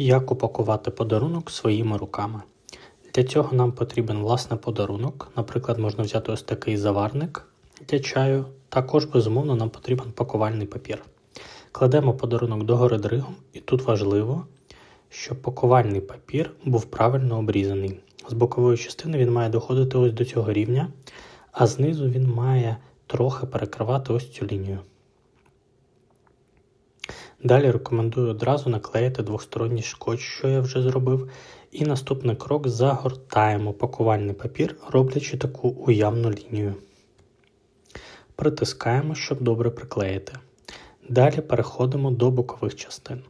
Як упакувати подарунок своїми руками? Для цього нам потрібен власне подарунок. Наприклад, можна взяти ось такий заварник для чаю. Також, безумовно, нам потрібен пакувальний папір. Кладемо подарунок догори дригом, і тут важливо, щоб пакувальний папір був правильно обрізаний. З бокової частини він має доходити ось до цього рівня, а знизу він має трохи перекривати ось цю лінію. Далі рекомендую одразу наклеїти двосторонній скотч, що я вже зробив. І наступний крок загортаємо пакувальний папір, роблячи таку уявну лінію. Притискаємо, щоб добре приклеїти. Далі переходимо до бокових частин.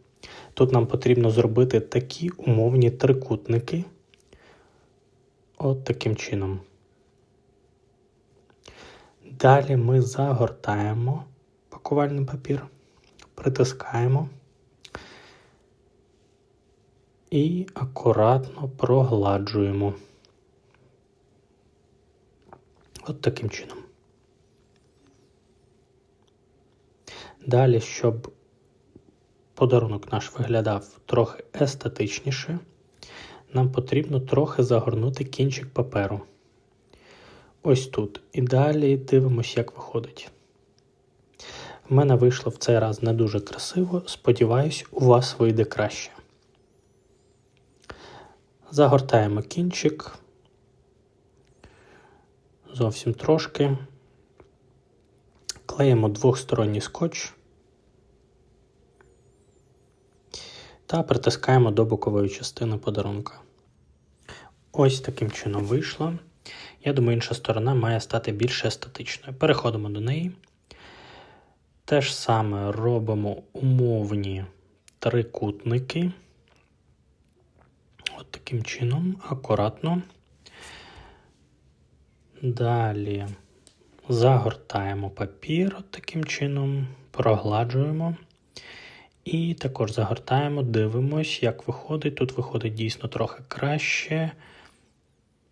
Тут нам потрібно зробити такі умовні трикутники. От таким чином. Далі ми загортаємо пакувальний папір притискаємо і акуратно прогладжуємо. От таким чином. Далі, щоб подарунок наш виглядав трохи естетичніше, нам потрібно трохи загорнути кінчик паперу. Ось тут. І далі дивимося, як виходить. В мене вийшло в цей раз не дуже красиво. Сподіваюсь, у вас вийде краще. Загортаємо кінчик. Зовсім трошки. Клеїмо двохсторонній скотч та притискаємо до бокової частини подарунка. Ось таким чином вийшло. Я думаю, інша сторона має стати більш естетичною. Переходимо до неї. Те ж саме робимо умовні трикутники. От таким чином, акуратно. Далі загортаємо папір от таким чином, прогладжуємо. І також загортаємо, дивимось, як виходить. Тут виходить дійсно трохи краще.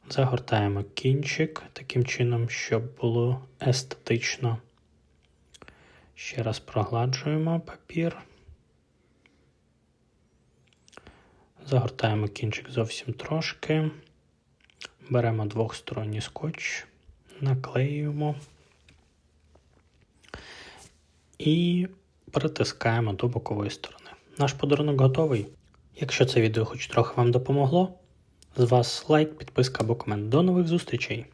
Загортаємо кінчик таким чином, щоб було естетично. Ще раз прогладжуємо папір. Загортаємо кінчик зовсім трошки. Беремо двохсторонній скотч, наклеюємо і притискаємо до бокової сторони. Наш подарунок готовий. Якщо це відео хоч трохи вам допомогло, з вас лайк, підписка або комент. До нових зустрічей!